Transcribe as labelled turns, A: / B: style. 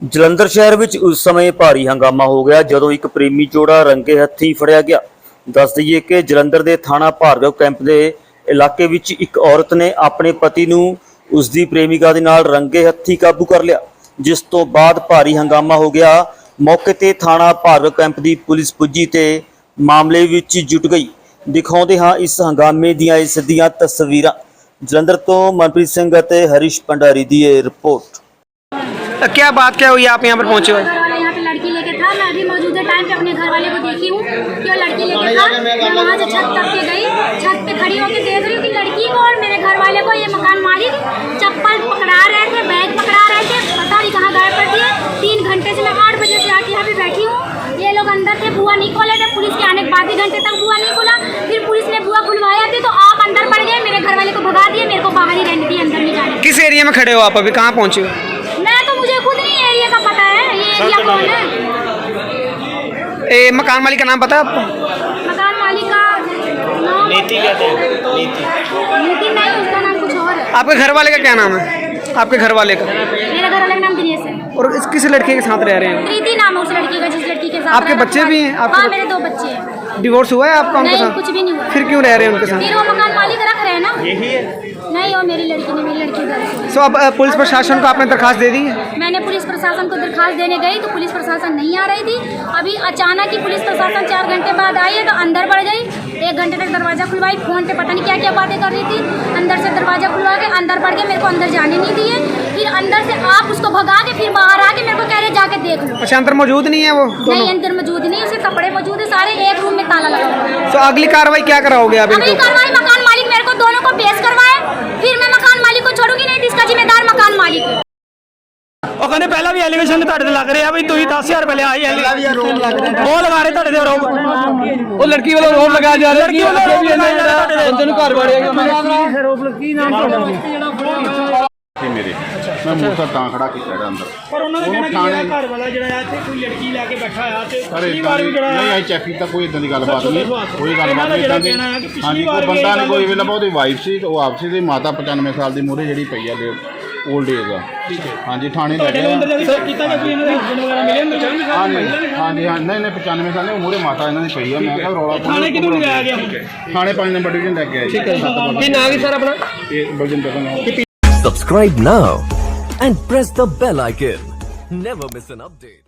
A: ਜਲੰਧਰ ਸ਼ਹਿਰ ਵਿੱਚ ਉਸ ਸਮੇਂ ਭਾਰੀ ਹੰਗਾਮਾ ਹੋ ਗਿਆ ਜਦੋਂ ਇੱਕ ਪ੍ਰੇਮੀ ਜੋੜਾ ਰੰਗੇ ਹੱਥੀਂ ਫੜਿਆ ਗਿਆ। ਦੱਸ ਦਈਏ ਕਿ ਜਲੰਧਰ ਦੇ ਥਾਣਾ ਭਾਰਗਵ ਕੈਂਪ ਦੇ ਇਲਾਕੇ ਵਿੱਚ ਇੱਕ ਔਰਤ ਨੇ ਆਪਣੇ ਪਤੀ ਨੂੰ ਉਸ ਦੀ ਪ੍ਰੇਮਿਕਾ ਦੇ ਨਾਲ ਰੰਗੇ ਹੱਥੀਂ ਕਾਬੂ ਕਰ ਲਿਆ, ਜਿਸ ਤੋਂ ਬਾਅਦ ਭਾਰੀ ਹੰਗਾਮਾ ਹੋ ਗਿਆ। ਮੌਕੇ ਤੇ ਥਾਣਾ ਭਾਰਗਵ ਕੈਂਪ ਦੀ ਪੁਲਿਸ ਪੁੱਜੀ ਤੇ ਮਾਮਲੇ ਵਿੱਚ ਜੁਟ ਗਈ। ਦਿਖਾਉਂਦੇ ਹਾਂ ਇਸ ਹੰਗਾਮੇ ਦੀਆਂ ਇਹ ਸਿੱਧੀਆਂ ਤਸਵੀਰਾਂ। ਜਲੰਧਰ ਤੋਂ ਮਨਪ੍ਰੀਤ ਸਿੰਘ ਅਤੇ ਹਰੀਸ਼ ਭੰਡਾਰੀ ਦੀ ਇਹ ਰਿਪੋर्ट
B: क्या बात क्या हुई? आप यहाँ पर पहुँचे हुए
C: घर यहाँ पे लड़की लेके था मैं अभी मौजूदा टाइम पे अपने घर वाले को देखी हूँ कि वो लड़की लेके था। मैं वहाँ से छत तक के गई छत पे खड़ी होकर देख रही हूँ कि लड़की को और मेरे घर वाले को ये मकान मालिक चप्पल पकड़ा रहे थे बैग पकड़ा रहे थे पता नहीं कहाँ गायब कर दिए। तीन घंटे से मैं आठ बजे से आके यहाँ पे बैठी हूँ। ये लोग अंदर थे बुआ नहीं खोले थे पुलिस के आने के बाद घंटे तक बुआ नहीं खोला। फिर पुलिस ने बुआ खुलवाया थी तो आप अंदर पड़ गए मेरे घर वाले को भगा दिए मेरे को बाहर ही रहने दिए अंदर नहीं जाने
B: किस एरिया में खड़े हो आप अभी? कहाँ पहुँचे हो
C: मैं तो मुझे खुद नहीं एरिया का पता है ये एरिया कौन है
B: ए, मकान मालिक का नाम पता है आपको।
C: मकान मालिक का
A: नीति कहते हैं नीति।
C: नितिन नहीं उसका नाम कुछ और है।
B: आपके घर वाले का क्या नाम है? आपके घर वाले का।
C: मेरा घर वाला का नाम दिनेश है।
B: और इस किस लड़के के साथ रह रहे हैं?
C: प्रीति नाम है उस लड़की का जिस लड़की के साथ
B: आपके बच्चे भी हैं? आपके
C: हाँ मेरे दो बच्चे हैं।
B: डिवोर्स हुआ है आपका उनके साथ?
C: कुछ भी नहीं हुआ।
B: फिर क्यों रह रहे हैं उनके साथ?
C: वो मकान मालिक रख रहे है नहीं वो मेरी लड़की नहीं मेरी लड़की उधर है
B: सो अब पुलिस प्रशासन को आपने दरखास्त दे दी है?
C: मैंने पुलिस प्रशासन को दरखास्त देने गई तो पुलिस प्रशासन नहीं आ रही थी। अभी अचानक ही पुलिस प्रशासन चार घंटे बाद आई है तो अंदर बढ़ गई। एक घंटे तक दरवाज़ा खुलवाई फ़ोन पे पता नहीं क्या क्या बातें कर रही थी। अंदर से दरवाज़ा खुलवा के अंदर बढ़ के मेरे को अंदर जाने नहीं दिए। फिर अंदर से आप उसको भगा के फिर बाहर आके मेरे को कह रहे जाके देख लो।
B: अच्छा अंदर मौजूद नहीं है वो
C: नहीं अंदर मौजूद नहीं उसके कपड़े मौजूद है सारे एक रूम में ताला लगा हुआ है।
B: सो अगली कार्रवाई क्या कराओगे आप
C: अगली कार्रवाई
D: ਐਲੀਗੇਸ਼ਨ ਤੁਹਾਡੇ ਤੇ ਲੱਗ ਰਹੇ ਵੀ ਤੁਸੀਂ 10000 ਰੁਪਏ ਲਿਆ ਸੀ ਉਹ ਲਗਾ ਰਹੇ। ਤੁਹਾਡੇ ਤੇ ਆਰੋਪ
E: ਉਹ ਲੜਕੀ ਵੱਲੋਂ ਰੋਪ ਲਗਾਇਆ ਜਾ ਰਿਹਾ ਕਿ ਅੱਗੇ ਵੀ ਇਹਨੇ ਜਿਹੜਾ ਬੰਦੇ ਨੂੰ ਘਰ ਵੜਿਆ
F: ਸੀ ਮੇਰੇ। ਮੈਂ ਮੂਸਾ ਤਾਂ ਖੜਾ ਕੀਤਾ ਜਿਹੜਾ ਅੰਦਰ।
D: ਪਰ ਉਹਨਾਂ ਦਾ ਕਹਿਣਾ ਕਿ ਜਿਹੜਾ ਘਰ ਵਾਲਾ ਜਿਹੜਾ ਆ ਇੱਥੇ ਕੋਈ ਲੜਕੀ ਲੈ ਕੇ ਬੈਠਾ ਆ ਤੇ ਪਿਛਲੀ ਵਾਰ
F: ਦੀ
D: ਵੀ ਜਿਹੜਾ
F: ਨਹੀਂ ਆਈ ਚੈੱਕ ਕੀਤਾ ਕੋਈ ਇਦਾਂ ਦੀ ਗੱਲਬਾਤ ਨਹੀਂ। ਕੋਈ ਗੱਲਬਾਤ
D: ਦਾ
F: ਨਹੀਂ
D: ਜਿਹੜਾ
F: ਇਦਾਂ ਦੀ
D: ਕਹਿਣਾ ਹੈ ਕਿ ਪਿਛਲੀ
F: ਹਾਂਜੀ
D: ਵਾਰ
F: ਕੋਈ
D: ਵੀ
F: ਬੰਦਾ ਨਹੀਂ ਕੋਈ ਵੇਲਾ ਉਹਦੀ ਵਾਈਫ ਸੀ ਤੇ ਉਹ ਆਪਸੀ ਦੀ ਮਾਤਾ 95 ਸਾਲ ਦੀ ਮੂਹਰੇ ਜਿਹੜੀ ਪਈ ਆ 올ਡ ਏਜ ਆ ਹਾਂਜੀ ਥਾਣੇ ਲੈ
D: ਤੁਹਾਡੇ ਨੂੰ ਅੰਦਰ ਜਾ
F: ਗਏ
D: ਕੇ ਚੈੱਕ ਕੀਤਾ ਕਿ ਇਹਨਾਂ ਦੇ ਹਸਬੰਡ ਵਗੈਰਾ ਮਿਲੇ ਅੰਦਰ? ਚੱਲ ਵੀ
F: ਹਾਂਜੀ ਹਾਂਜੀ ਹਾਂ ਨਹੀਂ ਨਹੀਂ 95 ਸਾਲ ਦੇ ਉਹ ਮੂਹਰੇ ਮਾਤਾ ਇਹਨਾਂ ਦੀ ਪਈ ਆ। ਮੈਂ ਕਿਹਾ ਰੌਲਾ ਪਾਉਣਾ
D: ਥਾਣੇ ਕਿਦੋਂ ਲਿਜਾਇਆ ਗਿਆ
F: ਥਾਣੇ 5 ਨੰਬਰ ਡਿਵੀਜ਼ਨ ਲੈ ਕੇ ਆਏ। ਠੀਕ ਹੈ।
B: ਕੀ ਨਾਮ ਹੈ ਸਰ ਆਪਣਾ?
F: ਇਹ Baljinder Singh
G: Subscribe now and press the bell icon. Never miss an update.